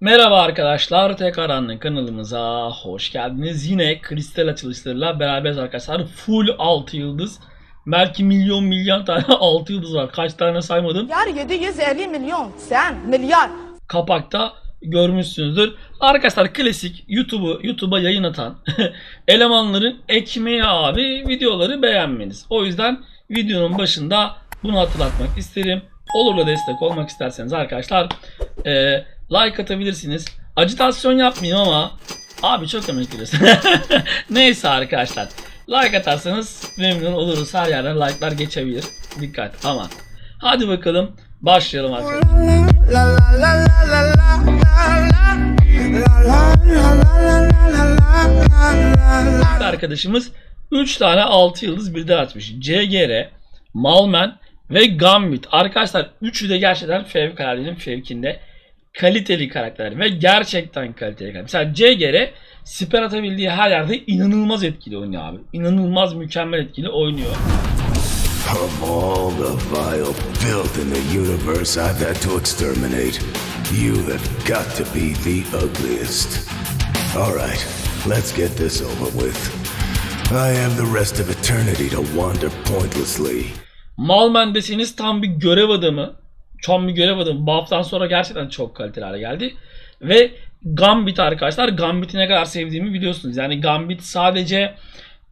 Merhaba arkadaşlar, tekrardan kanalımıza hoş geldiniz. Yine kristal açılışlarıyla beraberiz arkadaşlar. Full 6 yıldız. Belki milyon milyon tane 6 yıldız var. Kaç tane saymadım. Milyar 750 milyon sen milyar. Kapakta görmüşsünüzdür. Arkadaşlar klasik YouTube'u YouTube'a yayın atan elemanların ekmeği abi videoları beğenmeniz. O yüzden videonun başında bunu hatırlatmak isterim. Olur da destek olmak isterseniz arkadaşlar e, like atabilirsiniz. Acitasyon yapmayayım ama abi çok emek veriyorsun. Neyse arkadaşlar. Like atarsanız memnun oluruz. Her yerden like'lar geçebilir. Dikkat ama. Hadi bakalım başlayalım arkadaşlar. Arkadaşımız 3 tane 6 yıldız birden açmış. CGR, Malman ve Gambit. Arkadaşlar üçü de gerçekten fevkaladenin fevkinde kaliteli karakterler ve gerçekten kaliteli karakterler. Mesela CGR siper atabildiği her yerde inanılmaz etkili oynuyor abi. İnanılmaz mükemmel etkili oynuyor. Of all the vile filth in the universe I've had to exterminate, you have got to be the ugliest. Alright, let's get this over with. I have the rest of eternity to wander pointlessly. Malman deseniz tam bir görev adamı. Tam bir görev adamı. Buff'tan sonra gerçekten çok kaliteli hale geldi. Ve Gambit arkadaşlar. Gambit'i ne kadar sevdiğimi biliyorsunuz. Yani Gambit sadece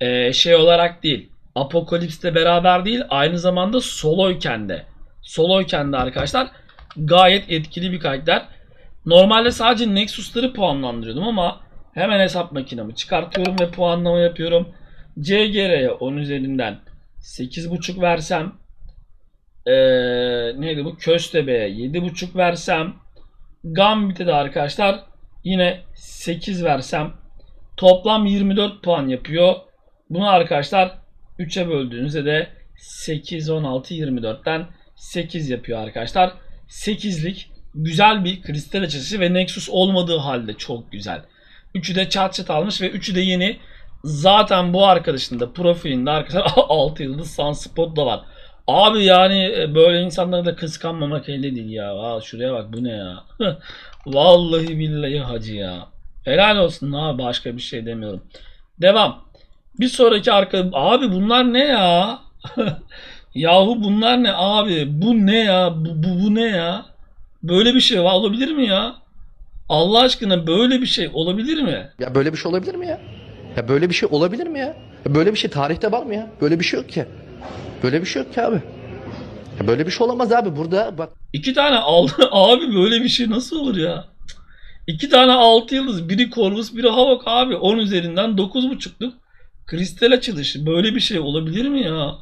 e, şey olarak değil. Apokalips'le beraber değil. Aynı zamanda soloyken de. Soloyken de arkadaşlar gayet etkili bir karakter. Normalde sadece Nexus'ları puanlandırıyordum ama hemen hesap makinemi çıkartıyorum ve puanlama yapıyorum. CGR'ye 10 üzerinden 8.5 versem ee, neydi bu? Köstebe'ye 7.5 versem Gambit'e de arkadaşlar yine 8 versem toplam 24 puan yapıyor. Bunu arkadaşlar 3'e böldüğünüzde de 8, 16, 24'ten 8 yapıyor arkadaşlar. 8'lik güzel bir kristal açısı ve Nexus olmadığı halde çok güzel. Üçü de çat çat almış ve üçü de yeni. Zaten bu arkadaşın da profilinde arkadaşlar 6 yıldız Sunspot da var. Abi yani e, böyle insanları da kıskanmamak elde değil ya. Aa, şuraya bak bu ne ya. Vallahi billahi hacı ya. Helal olsun abi başka bir şey demiyorum. Devam. Bir sonraki arka... Abi bunlar ne ya? Yahu bunlar ne abi? Bu ne ya? Bu, bu, bu ne ya? Böyle bir şey olabilir mi ya? Allah aşkına böyle bir şey olabilir mi? Ya böyle bir şey olabilir mi ya? Ya böyle bir şey olabilir mi ya? ya böyle bir şey tarihte var mı ya? Böyle bir şey yok ki. Böyle bir şey yok ki abi. Böyle bir şey olamaz abi. Burada bak İki tane aldı. Abi böyle bir şey nasıl olur ya? İki tane altı yıldız. Biri Corvus biri Havok abi. 10 üzerinden 9.5'luk kristal açılışı. Böyle bir şey olabilir mi ya?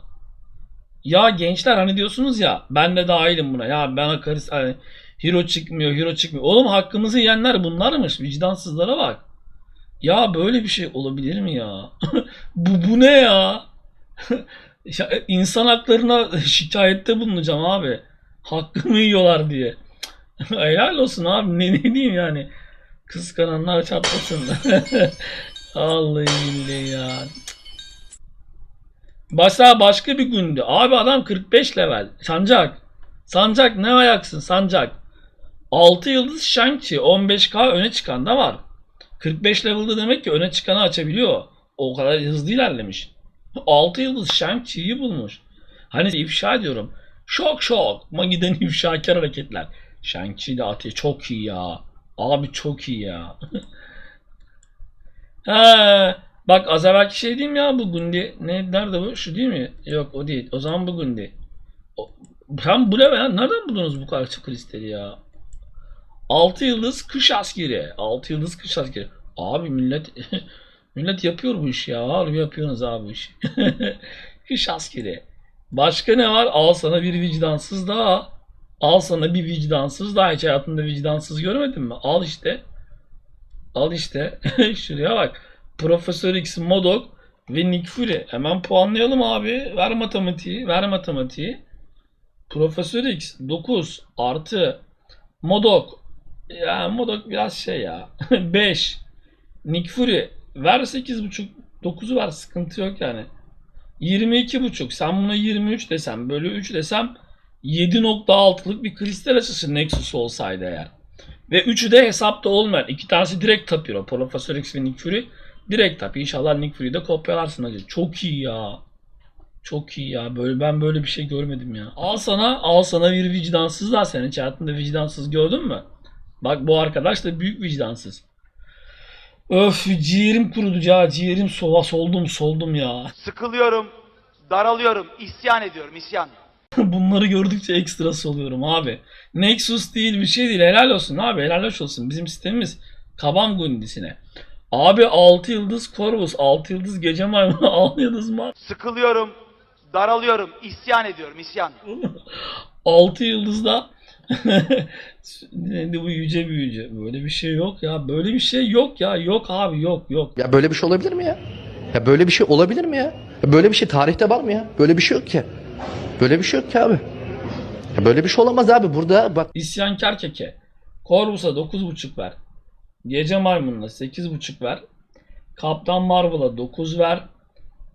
Ya gençler hani diyorsunuz ya ben de dahilim buna. Ya ben akaris hani hero çıkmıyor hero çıkmıyor. Oğlum hakkımızı yiyenler bunlarmış. Vicdansızlara bak. Ya böyle bir şey olabilir mi ya? bu, bu ne ya? ya? İnsan haklarına şikayette bulunacağım abi. Hakkımı yiyorlar diye. Helal olsun abi. Ne, ne diyeyim yani. Kıskananlar çatlasın. Vallahi billahi ya. Başka başka bir gündü. Abi adam 45 level. Sancak. Sancak ne ayaksın Sancak. 6 yıldız Shang-Chi 15k öne çıkan da var. 45 level'da demek ki öne çıkanı açabiliyor. O kadar hızlı ilerlemiş. 6 yıldız Shang-Chi'yi bulmuş. Hani ifşa ediyorum. Şok şok. Magi'den ifşakar hareketler. Shang-Chi de atıyor. Çok iyi ya. Abi çok iyi ya. He. Bak az evvelki şey diyeyim ya bu Gundi. Ne, nerede bu? Şu değil mi? Yok o değil. O zaman bu Gundi. O, tam bu ne ya? Nereden buldunuz bu kadar kristali ya? 6 yıldız kış askeri. 6 yıldız kış askeri. Abi millet millet yapıyor bu işi ya. Harbi yapıyorsunuz abi bu işi. kış askeri. Başka ne var? Al sana bir vicdansız daha. Al sana bir vicdansız daha. Hiç hayatında vicdansız görmedin mi? Al işte. Al işte. Şuraya bak. Profesör X Modok ve Nick Fury. Hemen puanlayalım abi. Ver matematiği. Ver matematiği. Profesör X 9 artı Modok. Ya Modok biraz şey ya. 5. Nick Fury. Ver 8.5. 9'u ver. Sıkıntı yok yani. 22.5. Sen buna 23 desem bölü 3 desem 7.6'lık bir kristal açısı Nexus olsaydı eğer. Ve üçü de hesapta olmayan. iki tanesi direkt tapıyor. Profesör X ve Nick Fury direkt tap. İnşallah Nick Fury'yi de kopyalarsın hacı. Çok iyi ya. Çok iyi ya. Böyle ben böyle bir şey görmedim ya. Al sana, al sana bir vicdansızlar. Sen hiç hayatında vicdansız gördün mü? Bak bu arkadaş da büyük vicdansız. Öf ciğerim kurudu ya. Ciğerim sola soldum soldum ya. Sıkılıyorum, daralıyorum, isyan ediyorum, isyan. Bunları gördükçe ekstrası oluyorum abi. Nexus değil bir şey değil. Helal olsun abi. Helal olsun. Bizim sistemimiz Kabam Gundisine. Abi 6 yıldız Corvus, 6 yıldız Gece Maymunu, 6 yıldız Mar. Sıkılıyorum, daralıyorum, isyan ediyorum, isyan. 6 yıldızda neydi bu yüce büyücü. Böyle bir şey yok ya. Böyle bir şey yok ya. Yok abi yok yok. Ya böyle bir şey olabilir mi ya? Ya böyle bir şey olabilir mi ya? ya böyle bir şey tarihte var mı ya? Böyle bir şey yok ki. Böyle bir şey yok ki abi. Ya böyle bir şey olamaz abi. Burada bak İsyankar keke. Corvus'a 9.5 ver. Gece Maymun'una 8.5 ver. Kaptan Marvel'a 9 ver.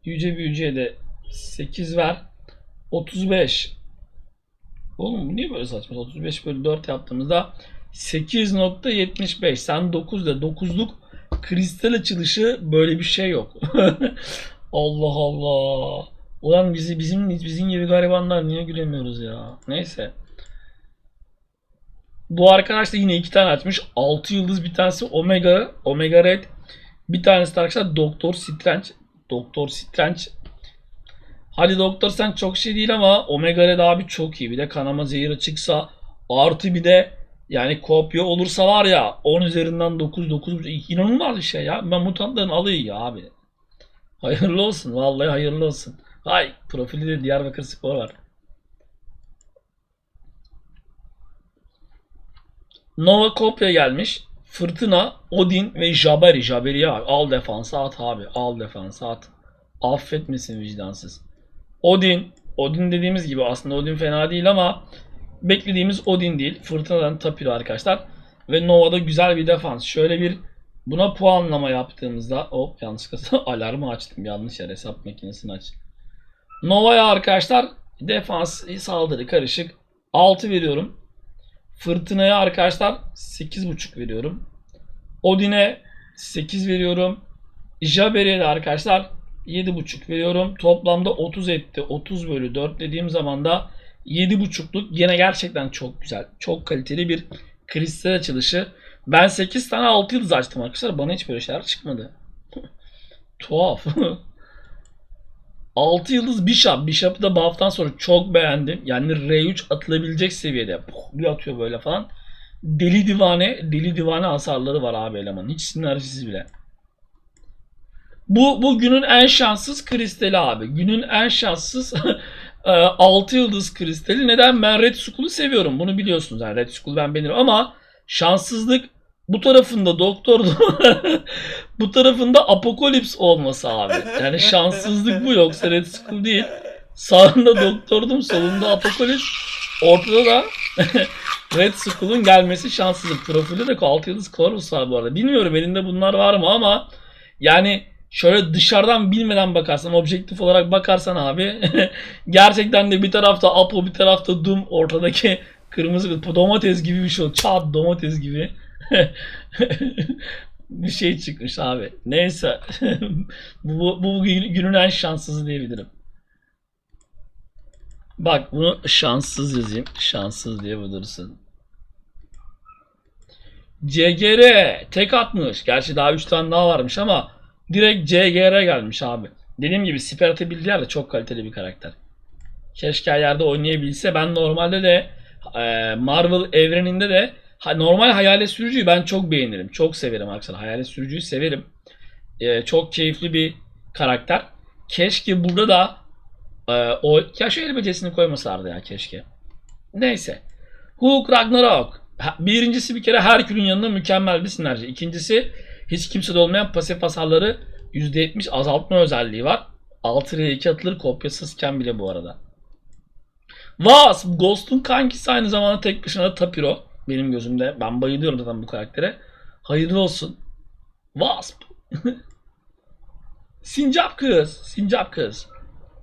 Yüce Büyücü'ye de 8 ver. 35. Oğlum niye böyle saçma? 35 bölü 4 yaptığımızda 8.75. Sen 9 de 9'luk kristal açılışı böyle bir şey yok. Allah Allah. Ulan bizi bizim bizim gibi garibanlar niye gülemiyoruz ya? Neyse. Bu arkadaş da yine iki tane açmış. 6 yıldız bir tanesi Omega, Omega Red. Bir tanesi de arkadaşlar Doktor Strange. Doktor Strange. Hadi Doktor Strange çok şey değil ama Omega Red abi çok iyi. Bir de kanama zehir açıksa artı bir de yani kopya olursa var ya 10 üzerinden 9 9 inanılmaz bir şey ya. Ben mutantların alayı ya abi. Hayırlı olsun. Vallahi hayırlı olsun. Hay profili de Diyarbakır Spor var. Nova kopya gelmiş. Fırtına, Odin ve Jabari. Jabari'ye bak. Al defansa at abi. Al defansa at. Affetmesin vicdansız. Odin. Odin dediğimiz gibi aslında Odin fena değil ama beklediğimiz Odin değil. Fırtınadan tapıyor arkadaşlar. Ve Nova'da güzel bir defans. Şöyle bir buna puanlama yaptığımızda hop yanlışlıkla alarmı açtım. Yanlış yer hesap makinesini aç. Nova'ya arkadaşlar defans saldırı karışık 6 veriyorum. Fırtınaya arkadaşlar 8.5 veriyorum. Odin'e 8 veriyorum. Jaberi'ye de arkadaşlar 7.5 veriyorum. Toplamda 30 etti. 30 bölü 4 dediğim zaman da 7.5'luk yine gerçekten çok güzel. Çok kaliteli bir kristal açılışı. Ben 8 tane 6 yıldız açtım arkadaşlar. Bana hiç böyle şeyler çıkmadı. Tuhaf. 6 yıldız Bishop. Bishop'ı da buff'tan sonra çok beğendim. Yani R3 atılabilecek seviyede. Puh, Bir atıyor böyle falan. Deli divane, deli divane hasarları var abi elemanın. Hiç sinerjisiz bile. Bu bugünün en şanssız kristali abi. Günün en şanssız 6 yıldız kristali. Neden? Ben Red Skull'u seviyorum. Bunu biliyorsunuz. Yani Red Skull ben beğenirim ama şanssızlık bu tarafında doktor bu tarafında apokalips olması abi. Yani şanssızlık bu yoksa Red Skull değil. Sağında doktordum solunda apokalips ortada da Red Skull'un gelmesi şanssızlık. Profilde de 6 yıldız Corvus var bu arada. Bilmiyorum elinde bunlar var mı ama yani şöyle dışarıdan bilmeden bakarsan, objektif olarak bakarsan abi gerçekten de bir tarafta Apo bir tarafta Doom ortadaki kırmızı domates gibi bir şey oldu. Çat domates gibi. bir şey çıkmış abi. Neyse. bu, bu günün en şanssızı diyebilirim. Bak bunu şanssız yazayım. Şanssız diye bulursun. CGR tek atmış. Gerçi daha 3 tane daha varmış ama direkt CGR gelmiş abi. Dediğim gibi siper atabildiği de çok kaliteli bir karakter. Keşke yerde oynayabilse. Ben normalde de e, Marvel evreninde de normal hayalet sürücüyü ben çok beğenirim. Çok severim arkadaşlar. Hayalet sürücüyü severim. E, çok keyifli bir karakter. Keşke burada da e, o ya şu el becerisini koymasalardı ya keşke. Neyse. Hulk Ragnarok. Birincisi bir kere Herkül'ün yanında mükemmel bir sinerji. İkincisi hiç kimsede olmayan pasif hasarları %70 azaltma özelliği var. 6 R2 atılır kopyasızken bile bu arada. Wasp, Ghost'un kankisi aynı zamanda tek başına Tapiro. Benim gözümde. Ben bayılıyorum zaten bu karaktere. Hayırlı olsun. Wasp. Sincap kız. Sincap kız.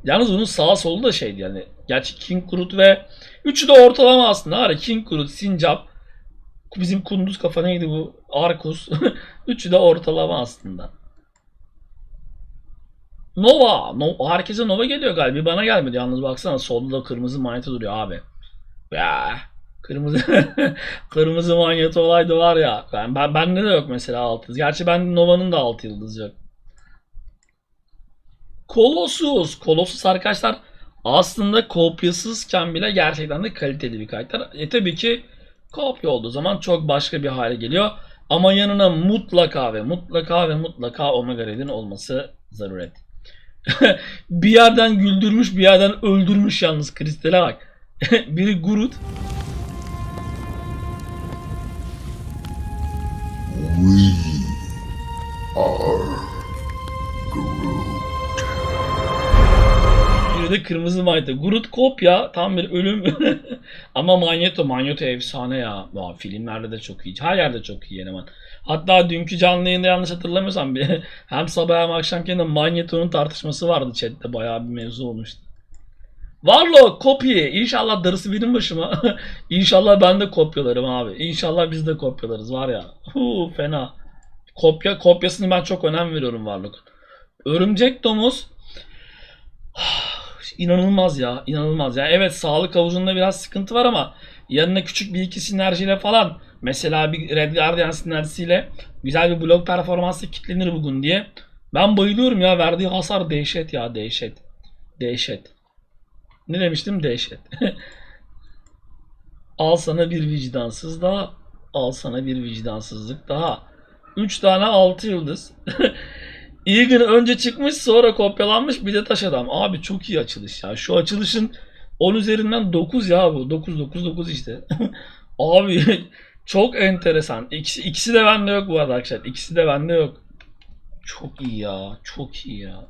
Yalnız bunun sağa solu da şeydi yani. Gerçi King Kurut ve üçü de ortalama aslında. Var ya, King Kurut, Sincap, Bizim kunduz kafa neydi bu? Arkus. Üçü de ortalama aslında. Nova. No, herkese Nova geliyor galiba. Bana gelmedi yalnız baksana solda da kırmızı manyeto duruyor abi. Ya kırmızı kırmızı manyeto olaydı var ya. Ben, ben bende de yok mesela altı yıldız. Gerçi ben Nova'nın da altı yıldız yok. Colossus. Colossus arkadaşlar aslında kopyasızken bile gerçekten de kaliteli bir karakter. E tabii ki kopya olduğu zaman çok başka bir hale geliyor. Ama yanına mutlaka ve mutlaka ve mutlaka Omega Red'in olması zaruret. bir yerden güldürmüş bir yerden öldürmüş yalnız Kristal'e bak. Biri Groot. Biri de kırmızı Magneto. Groot kopya tam bir ölüm. Ama Magneto, Magneto efsane ya. Aa, filmlerde de çok iyi. Her yerde çok iyi eleman. Hatta dünkü canlı yayında yanlış hatırlamıyorsam bir hem sabah hem akşamken de Magneto'nun tartışması vardı chatte. Bayağı bir mevzu olmuştu. Warlock, kopya. İnşallah darısı benim başıma. İnşallah ben de kopyalarım abi. İnşallah biz de kopyalarız var ya. Huu, fena. Kopya kopyasını ben çok önem veriyorum Warlock'un. Örümcek domuz İnanılmaz ya, inanılmaz ya. Evet sağlık havuzunda biraz sıkıntı var ama yanına küçük bir iki sinerjiyle falan mesela bir Red Guardian sinerjisiyle güzel bir blok performansı kitlenir bugün diye. Ben bayılıyorum ya verdiği hasar dehşet ya dehşet. Dehşet. Ne demiştim dehşet. al sana bir vicdansız daha. Al sana bir vicdansızlık daha. 3 tane 6 yıldız. Egan önce çıkmış sonra kopyalanmış bir de taş adam. Abi çok iyi açılış ya. Şu açılışın 10 üzerinden 9 ya bu. 9 9 9 işte. Abi çok enteresan. İkisi, ikisi de bende yok bu arada arkadaşlar. İkisi de bende yok. Çok iyi ya. Çok iyi ya.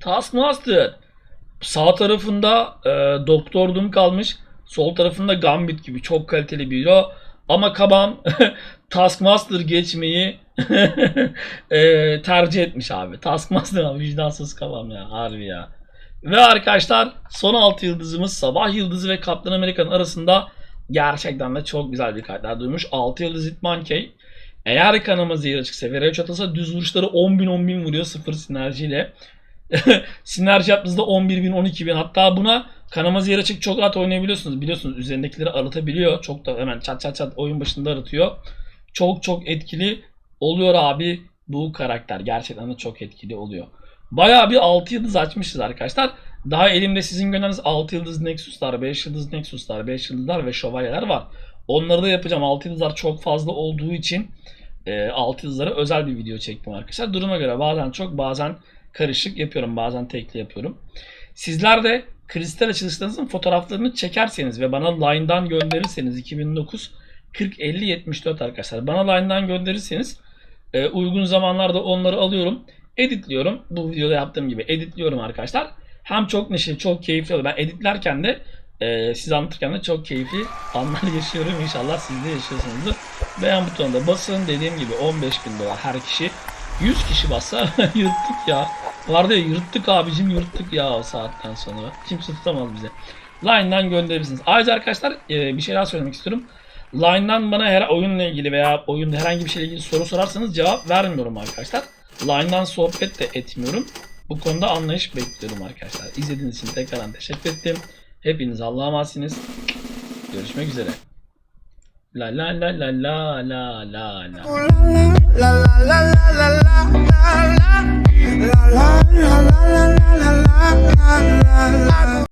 Taskmaster. Sağ tarafında e, Doktor Doom kalmış. Sol tarafında Gambit gibi çok kaliteli bir hero. Ama Kaban Taskmaster geçmeyi e, tercih etmiş abi. Taskmaster'a vicdansız Kaban ya harbi ya. Ve arkadaşlar son 6 yıldızımız Sabah Yıldızı ve Kaptan Amerika'nın arasında gerçekten de çok güzel bir karakter duymuş. 6 yıldız Hitman K. Eğer kanama zehir açıksa ve Rage atılsa düz vuruşları 10.000 10.000 vuruyor sıfır sinerjiyle. Sinerji yaptığınızda 11.000 12.000 hatta buna kanama zehir açık çok rahat oynayabiliyorsunuz. Biliyorsunuz üzerindekileri arıtabiliyor. Çok da hemen çat çat çat oyun başında arıtıyor. Çok çok etkili oluyor abi bu karakter. Gerçekten de çok etkili oluyor. Bayağı bir 6 yıldız açmışız arkadaşlar. Daha elimde sizin gönderiniz 6 yıldız Nexus'lar, 5 yıldız Nexus'lar, 5 yıldızlar ve şövalyeler var. Onları da yapacağım. 6 yıldızlar çok fazla olduğu için e, 6 yıldızlara özel bir video çektim arkadaşlar. Duruma göre bazen çok bazen karışık yapıyorum. Bazen tekli yapıyorum. Sizler de kristal açılışlarınızın fotoğraflarını çekerseniz ve bana line'dan gönderirseniz 2009 40 50 74 arkadaşlar. Bana line'dan gönderirseniz e, uygun zamanlarda onları alıyorum. Editliyorum. Bu videoda yaptığım gibi editliyorum arkadaşlar. Hem çok neşeli, çok keyifli oluyor. Ben editlerken de e, siz anlatırken de çok keyifli anlar yaşıyorum. İnşallah siz de yaşıyorsunuzdur. Beğen butonuna basın. Dediğim gibi 15 bin dolar her kişi. 100 kişi bassa yırttık ya. Vardı ya yırttık abicim yırttık ya o saatten sonra. Kimse tutamaz bize. Line'dan gönderebilirsiniz. Ayrıca arkadaşlar e, bir şey daha söylemek istiyorum. Line'dan bana her oyunla ilgili veya oyun herhangi bir şeyle ilgili soru sorarsanız cevap vermiyorum arkadaşlar. Line'dan sohbet de etmiyorum. Bu konuda anlayış bekliyorum arkadaşlar. İzlediğiniz için tekrardan teşekkür ettim. Hepiniz Allah'a emanetsiniz. Görüşmek üzere. La la la la la la la la. La la la la la la la la la la la la la la la